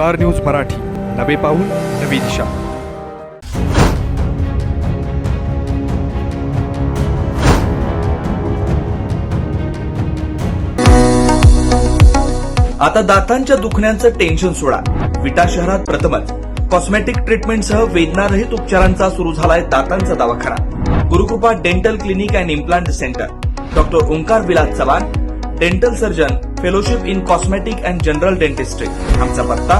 Star news Marathi. नवे पाऊल नवी दिशा. आता दातांच्या दुखण्याचं टेन्शन सोडा. विटा शहरात प्रथमच. कॉस्मेटिक ट्रीटमेंटसह वेदनारहित उपचारांचा सुरू झालाय दातांचा दवाखाना. Gurukrupa dental clinic and implant centre doctor Omkar Vilas Chavan dental surgeon fellowship in cosmetic and general dentistry आमचा पत्ता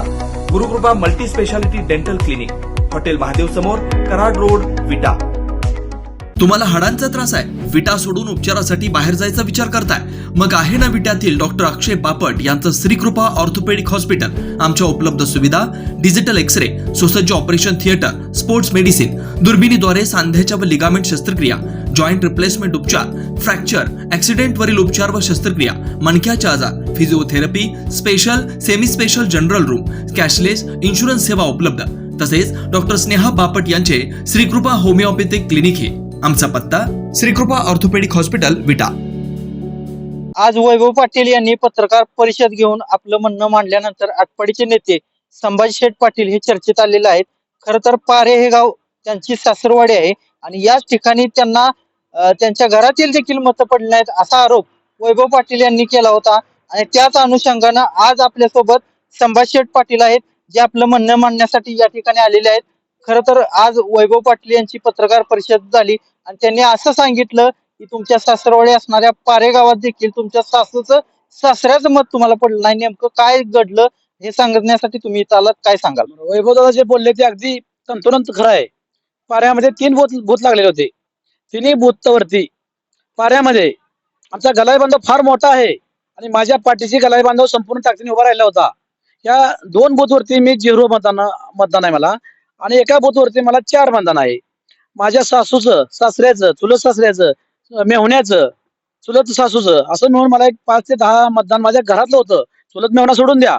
Gurukrupa multi speciality dental clinic hotel Mahadev समोर कराड रोड विटा. तुम्हाला हाडांचा त्रास आहे विटा सोडून उपचारासाठी बाहेर जायचा विचार करताय. मग आहे ना विट्यातील डॉक्टर अक्षय बापट यांचं श्रीकृपा ऑर्थोपेडिक हॉस्पिटल. आमच्या उपलब्ध सुविधा डिजिटल एक्सरे सुसज्ज ऑपरेशन थिएटर स्पोर्ट्स मेडिसिन दुर्बिणीद्वारे सांध्याच्या व लिगामेंट शस्त्रक्रिया जॉईंट रिप्लेसमेंट उपचार फ्रॅक्चर ऍक्सिडेंट वरील उपचार व शस्त्रक्रिया मणक्याचे आजार physiotherapy special semi special general room cashless insurance सेवा उपलब्ध. तसेच डॉक्टर स्नेहा बापट यांचे श्रीकृपा होमिओपॅथिक क्लिनिक हे. आमचा पत्ता श्रीकृपा ऑर्थोपेडिक हॉस्पिटल विटा. आज वैभव पाटील यांनी पत्रकार परिषद घेऊन आपलं म्हणणं मांडल्यानंतर आटपाडीचे नेते संभाजी शेठ पाटील हे चर्चेत आलेले आहेत. खर तर पारे हे गाव त्यांची सासरवाडी आहे. आणि याच ठिकाणी त्यांना त्यांच्या घरातील देखील मतं पडली नाहीत असा आरोप वैभव पाटील यांनी केला होता. आणि त्याच अनुषंगानं आज आपल्यासोबत संभाजी शेठ पाटील आहेत जे आपलं म्हणणं मांडण्यासाठी या ठिकाणी आलेले आहेत. खर तर आज वैभव पाटील यांची पत्रकार परिषद झाली आणि त्यांनी असं सांगितलं की तुमच्या सासरवाडी असणाऱ्या पारे गावात देखील तुमच्या सासूचं सासऱ्याचं मत तुम्हाला पडलं नाही. नेमकं काय घडलं हे सांगण्यासाठी तुम्ही इथं आलात काय सांगाल? वैभव दादा जे बोलले ते अगदी तंतोतंत खरं आहे. पाऱ्यामध्ये तीन भूत भूत लागलेले होते. तिन्ही भूतवरती. पाऱ्यामध्ये आमचा गलाई बांधव फार मोठा आहे आणि माझ्या पाठीशी गलाई बांधव संपूर्ण ताकदीने उभा राहिला होता. या दोन बूथवरती मी झिरो मतदान मतदान आहे मला आणि एका बूथवरती मला चार मतदान आहे. माझ्या सासूचं सासऱ्याचं चुलत सासऱ्याचं मेहुण्याचं चुलत सासूचं असं मिळून मला एक पाच ते दहा मतदान माझ्या घरातलं होतं. चुलत मेहणा सोडून द्या.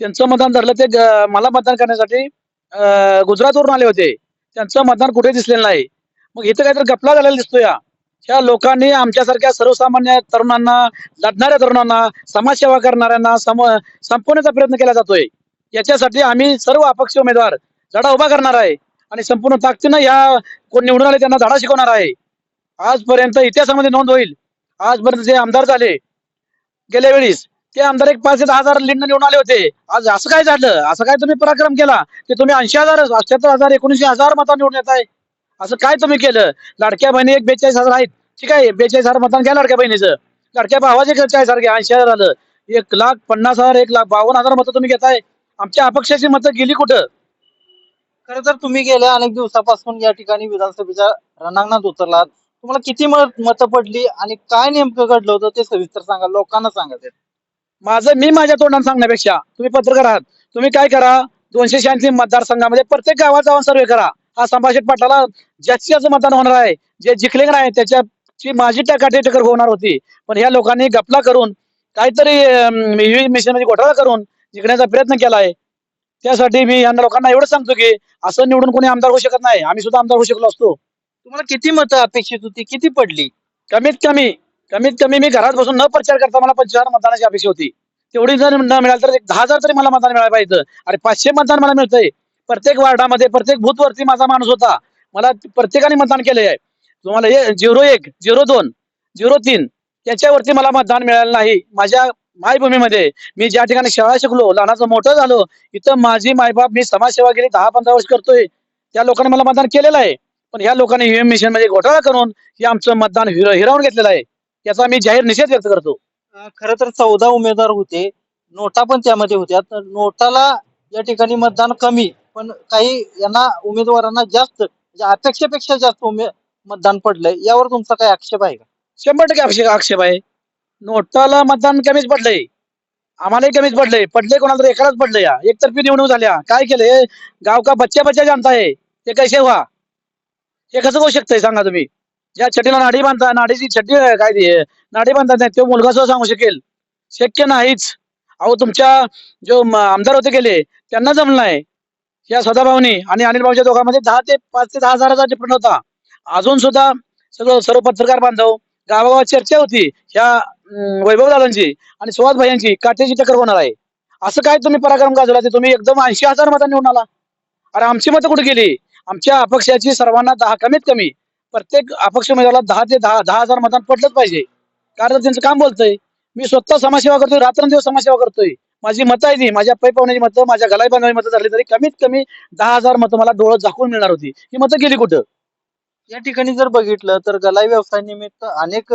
त्यांचं मतदान धरलं ते मला मतदान करण्यासाठी अं, गुजरातवरून आले होते. त्यांचं मतदान कुठे दिसलेलं नाही. मग इथं काहीतरी गपला झालेला दिसतो या ह्या लोकांनी आमच्यासारख्या सर्वसामान्य तरुणांना लढणाऱ्या तरुणांना समाजसेवा करणाऱ्यांना सम संपवण्याचा प्रयत्न केला जातोय. याच्यासाठी आम्ही सर्व अपक्ष उमेदवार झाडा उभा करणार आहे आणि संपूर्ण ताकदीनं या कोण निवडून आले त्यांना धडा शिकवणार आहे. आजपर्यंत इतिहासामध्ये नोंद होईल. आजपर्यंत जे आमदार झाले गेल्या वेळीस ते आमदार एक पाच ते दहा हजार लिंड निवडून आले होते. आज असं काय झालं? असं काय तुम्ही पराक्रम केला? ते तुम्ही ऐंशी हजार अठ्याहत्तर हजार एकोणीसशे हजार मतां निवडून येत आहे. असं काय तुम्ही केलं? लाडक्या बहिणी एक बेचाळीस हजार आहेत. ठीक आहे बेचाळीस हजार मतदान घ्या लाडक्या बहिणीचं. लाडक्या भावाचे चाळीस हजार घ्या ऐंशी हजार आलं. एक लाख पन्नास हजार एक लाख बावन्न हजार मतं तुम्ही घेताय. आमच्या अपक्षाची मतं गेली कुठं? खरं तर तुम्ही गेल्या अनेक दिवसापासून या ठिकाणी विधानसभेच्या रणांगणात उतरलात तुम्हाला किती मत मतं पडली आणि काय नेमकं घडलं होतं ते सविस्तर सांगा लोकांना सांगा ते. माझं मी माझ्या तोंडाने सांगण्यापेक्षा तुम्ही पत्रकार आहात. तुम्ही काय करा दोनशे शहाऐंशी मतदारसंघामध्ये प्रत्येक गावात जाऊन सर्वे करा. हा संभाषित पाटलाला जास्तीत जास्त मतदान होणार आहे. जे जिंकले नाही त्याच्याची माझी टकाटे टक्कर होणार होती. पण ह्या लोकांनी गपला करून काहीतरी मिशनमध्ये घोटाळा करून जिंकण्याचा प्रयत्न केला आहे. त्यासाठी मी या लोकांना एवढं सांगतो की असं निवडून कोणी आमदार होऊ शकत नाही. आम्ही सुद्धा आमदार होऊ शकलो असतो. तुम्हाला किती मतं अपेक्षित होती? किती पडली? कमीत कमी कमीत कमी मी घरात बसून न प्रचार करता मला पंचवीस हजार मतदानाची अपेक्षा होती. तेवढी जर न मिळाली तर एक दहा हजार तरी मला मतदान मिळायला पाहिजे. अरे पाचशे मतदान मला मिळतंय. प्रत्येक वार्डामध्ये प्रत्येक बूथवरती माझा माणूस होता. मला प्रत्येकाने मतदान केलंय. आहे तुम्हाला हे झिरो एक झिरो दोन झिरो तीन त्याच्यावरती मला मतदान मिळालं नाही. माझ्या मायभूमीमध्ये मी ज्या ठिकाणी शाळा शिकलो लहानाचं मोठं झालो इथं माझी मायबाप मी समाजसेवा गेली दहा पंधरा वर्ष करतोय. त्या लोकांनी मला मतदान केलेलं आहे. पण ह्या लोकांनी UM ईव्हीएम मिशनमध्ये घोटाळा करून हे आमचं मतदान हिर हिरावून घेतलेलं आहे. याचा मी जाहीर निषेध व्यक्त करतो. खरं तर चौदा उमेदवार होते. नोटा पण त्यामध्ये होत्या. तर नोटाला या ठिकाणी मतदान कमी पण काही यांना उमेदवारांना जास्त म्हणजे अपेक्षेपेक्षा जास्त उमे मतदान पडलंय. यावर तुमचा काय आक्षेप आहे का? शंभर टक्के आक्षेप आक्षेप आहे. नोटाला मतदान कमीच पडलंय. आम्हालाही कमीच पडलंय. पडले कोणाला तरी एकालाच पडलंय या. एकतर्फी निवडणूक झाल्या. काय केलं हे? गाव का बच्चा बच्चा जानता है ते कैसे व्हा? हे कसं होऊ शकतंय सांगा तुम्ही? ज्या छटीला नाडी बांधता नाडीची छटी काय ती? नाडी बांधतात नाही तो मुलगा सुद्धा सांगू शकेल. शक्य नाहीच. अहो तुमच्या जो आमदार होते गेले त्यांना जमलं नाही. या सदाभाऊनी आणि अनिल भाऊच्या दोघांमध्ये दहा ते पाच ते दहा हजाराचा डिफरंट होता. अजून सुद्धा सगळं सर्व पत्रकार बांधव गावागावात चर्चा होती ह्या वैभव दादांची आणि सुहास भाईंची काठ्याची टक्कर होणार आहे. असं काय तुम्ही पराक्रम गाजवला? ते तुम्ही एकदम ऐंशी हजार मतांनी निवडून आला. अरे आमची मतं कुठे गेली? आमच्या अपक्षाची सर्वांना दहा कमीत कमी. प्रत्येक अपक्ष उमेदवाराला दहा ते दहा दहा हजार मतदान पडलंच पाहिजे. कारण त्यांचं काम बोलतंय. मी स्वतः समाजसेवा करतोय रात्रंदिवस समाजसेवा करतोय. माझी मतं आहे ती माझ्या पै पाहुण्याची मतं माझ्या गलाई बांधवाची मतं झाली तरी कमीत कमी दहा हजार मतं मला डोळं झाकून मिळणार होती. ही मतं गेली कुठं? या ठिकाणी जर बघितलं तर गलाई व्यवसायानिमित्त अनेक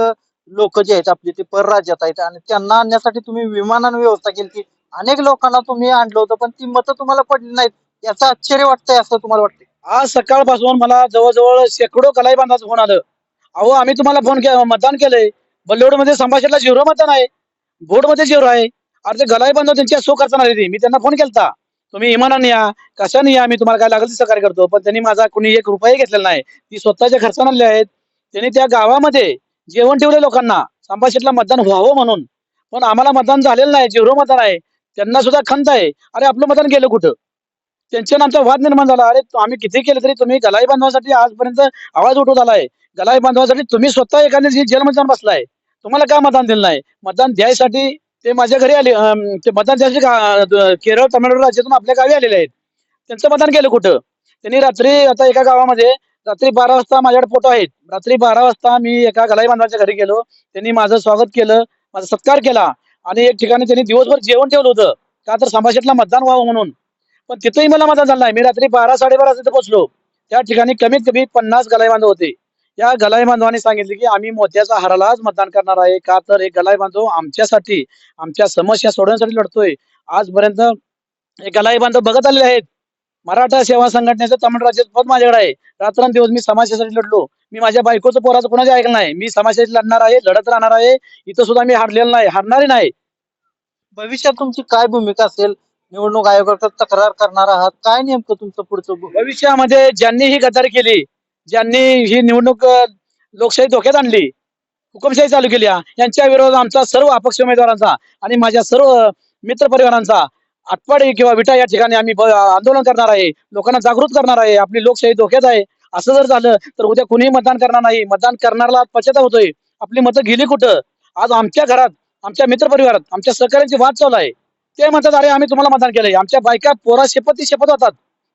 लोक जे आहेत आपले ते परराज्यात आहेत आणि त्यांना आणण्यासाठी तुम्ही विमानान व्यवस्था केली की अनेक लोकांना तुम्ही आणलं होतं पण ती मतं तुम्हाला पडली नाहीत. याचं आश्चर्य वाटतंय असं तुम्हाला वाटतंय? आज सकाळपासून मला जवळजवळ शेकडो कलाई बांधाचं फोन आलं. अहो आम्ही तुम्हाला फोन के मतदान केलंय. बल्लोडमध्ये संभाषणला झिरो मतदान आहे. बोर्डमध्ये झिरो आहे. अरे ते गलाई बांधव त्यांच्या सो करताना नाही मी त्यांना फोन केलता. तुम्ही इमानाने या. कशाने या? मी तुम्हाला काय लागेल ते सहकार्य करतो. पण त्यांनी माझा कुणी एक रुपयाही घेतलेला नाही. ती स्वतःच्या खर्चाने आणले आहेत. त्यांनी त्या गावामध्ये जेवण ठेवले लोकांना. संभाषणला मतदान व्हावं म्हणून. पण आम्हाला मतदान झालेलं नाही. झिरो मतदान आहे. त्यांना सुद्धा खंत आहे. अरे आपलं मतदान गेलं कुठं? त्यांच्या आमचा वाद निर्माण झाला. अरे आम्ही किती केलं तरी तुम्ही गलाई बांधवासाठी आजपर्यंत आवाज उठवत आलाय. गलाई बांधवासाठी तुम्ही स्वतः एखाद्या जेलमध्ये जाऊन बसलाय. तुम्हाला काय मतदान दिलं नाही? मतदान द्यायसाठी ते माझ्या घरी आले ते मतदान द्यायसाठी केरळ तमिळनाडू राज्यातून आपल्या गावी आलेले आहेत. त्यांचं मतदान केलं कुठं? त्यांनी रात्री आता एका गावामध्ये रात्री बारा वाजता माझ्याकडे फोटो आहेत. रात्री बारा वाजता मी एका गलाई बांधवाच्या घरी गेलो. त्यांनी माझं स्वागत केलं माझा सत्कार केला आणि एक ठिकाणी त्यांनी दिवसभर जेवण ठेवलं होतं. का तर संभाषेतला मतदान व्हावं म्हणून. पण तिथंही मला मतदान झालं नाही. मी रात्री बारा साडेबारा तिथे पोहोचलो. त्या ठिकाणी कमीत कमी पन्नास गलाई बांधव होते. या गलाई बांधवांनी सांगितले की आम्ही मोत्याचा हारालाच मतदान करणार आहे. का तर हे गलाई बांधव आमच्यासाठी आमच्या समस्या सोडवण्यासाठी लढतोय. आजपर्यंत हे गलाई बांधव बघत आलेले आहेत. मराठा सेवा संघटनेचं तमिळ राज्यात पद माझ्याकडे आहे. रात्रंदिवस मी समाजासाठी लढलो. मी माझ्या बायकोचं पोराचं कोणाचं ऐकलं नाही. मी समाजासाठी लढणार आहे लढत राहणार आहे. इथं सुद्धा मी हारलेलं नाही हारणारही नाही. भविष्यात तुमची काय भूमिका असेल? निवडणूक आयोगाकडे तक्रार करणार आहात. काय नेमकं तुमचं पुढचं भविष्यामध्ये ज्यांनी ही गद्दारी केली ज्यांनी ही निवडणूक लोकशाही धोक्यात आणली हुकुमशाही चालू केली यांच्या विरोधात आमचा सर्व अपक्ष उमेदवारांचा आणि माझ्या सर्व मित्र परिवारांचा आटपाडी किंवा विटा या ठिकाणी आम्ही आंदोलन करणार आहे लोकांना जागृत करणार आहे आपली लोकशाही धोक्यात आहे. असं जर झालं तर उद्या कुणीही मतदान करणार नाही. मतदान करणारा पश्चाताप होतोय. आपली मतं गेली कुठं? आज आमच्या घरात आमच्या मित्र परिवारात आमच्या सहकार्यांची वाद चालू आहे. ते म्हणतात अरे आम्ही तुम्हाला मतदान केलंय. आमच्या बायका पोरा शेपती शेपत होतात.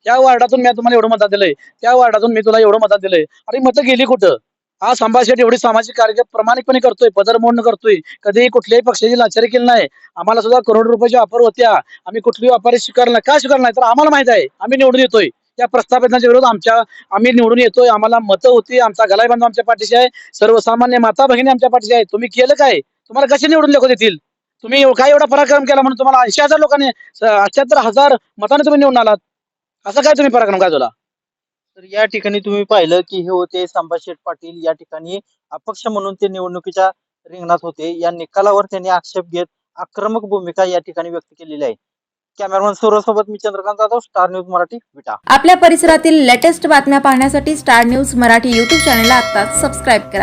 या वार्डातून मी तुम्हाला एवढं मतदान दिलंय. त्या वार्डातून मी तुला एवढं मतदान दिलंय. अरे मतं गेली कुठं? हा संभाषण एवढी सामाजिक कार्य प्रामाणिकपणे करतोय पदर मोडणं करतोय. कधीही कुठल्याही पक्षाची लाचारी केली नाही. आम्हाला सुद्धा करोड रुपयाची ऑफर होत्या. आम्ही कुठली व्यापारी स्वीकारला का स्वीकारला नाही? तर आम्हाला माहीत आहे. आम्ही निवडून येतोय. त्या प्रस्थापितांच्या विरोध आमच्या आम्ही निवडून येतोय. आम्हाला मतं होती. आमचा गलाई बांधव आमच्या पाठीशी आहे. सर्वसामान्य माता भगिनी आमच्या पाठीशी आहे. तुम्ही केलं काय? तुम्हाला कसे निवडून लेखो देतील? तुम्ही काय एवढा पराक्रम केला म्हणून तुम्हाला ऐंशी हजार लोकांनी अठ्याहत्तर हजार मताने तुम्ही निवडून आलात. असं काय तुम्ही पराक्रम गाजवला? तर या ठिकाणी तुम्ही पाहिलं की हे होते संभाजी शेठ पाटील. या ठिकाणी अपक्ष म्हणून ते निवडणुकीच्या रिंगणात होते. या निकालावर त्यांनी आक्षेप घेत आक्रमक भूमिका या ठिकाणी व्यक्त केलेली आहे. कॅमेरामन सौरभ सोबत मी चंद्रकांत जाधव स्टार न्यूज मराठी विटा. आपल्या परिसरातील लेटेस्ट बातम्या पाहण्यासाठी स्टार न्यूज मराठी यूट्यूब चॅनलला आता सबस्क्राईब करा.